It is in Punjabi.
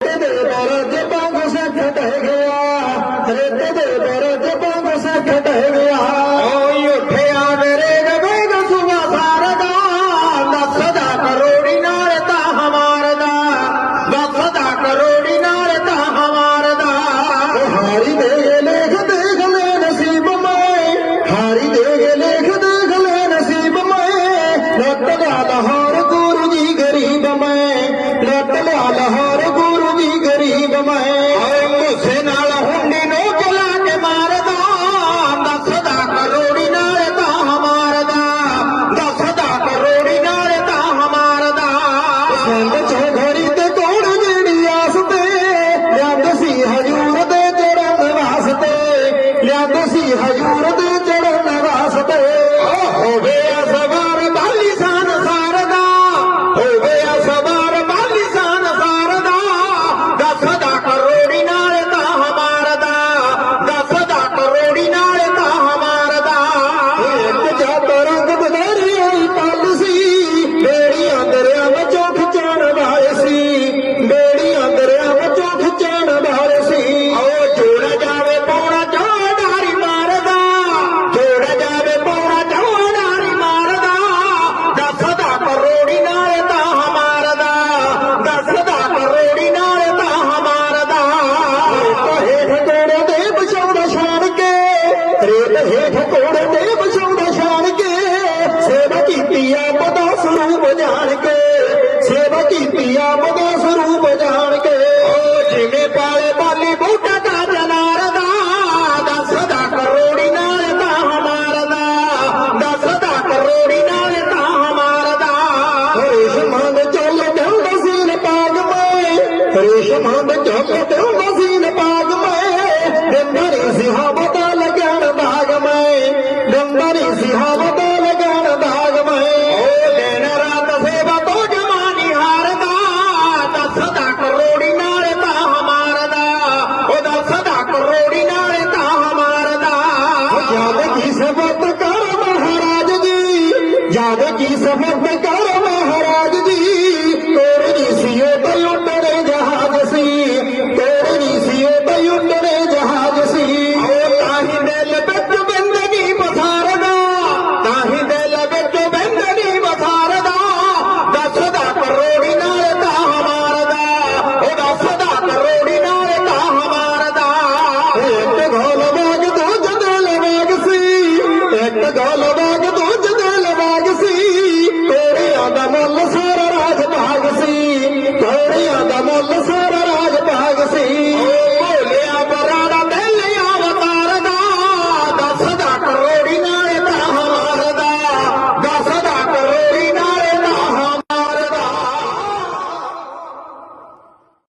دي پرا دوس سان ٺهي پر جي پيو ਜੰਗ ਚੋਂ ਘੋੜੀ ਤੇ ਕੌਣ ਜਿਹੜੀ ਆਸ ਤੇ? ਲਿਆਂਦ ਸੀ ਹਜੂਰ ਦੇ ਚਰਨ ਵਾਸਤੇ। ਲਿਆਂਦ ਸੀ ਹਜੂਰ ਦੇ ਰੂਪ ਜਾਣ ਕੇ। ਓ ਜਿਵੇਂ ਪਾਲੇ ਬਾਲੀ ਬੂਟਾ ਦਾ ਜਨਾਰ ਦਾ ਦੱਸਦਾ ਕਰੋੜੀ ਨਾਲ ਤਾਂ ਮਾਰਦਾ ਦੱਸਦਾ ਕਰੋੜੀ ਨਾਲ ਤਾਂ ਮਾਰਦਾ। ਰੇਸ਼ਮਾਂ ਦੇ ਚੋਲ ਢੰਡ ਸੀਰ ਪਾਗ ਮੈਂ ਰੇਸ਼ਮਾਂ ਦੇ ਚੋਲ ਸਬਦ ਕਰ ਮਹਾਰਾਜ ਜੀ। ਯਾਦ ਕੀ ਸਬਦ ਕਰ ਮਹਾਰਾਜ ਜੀ। যারা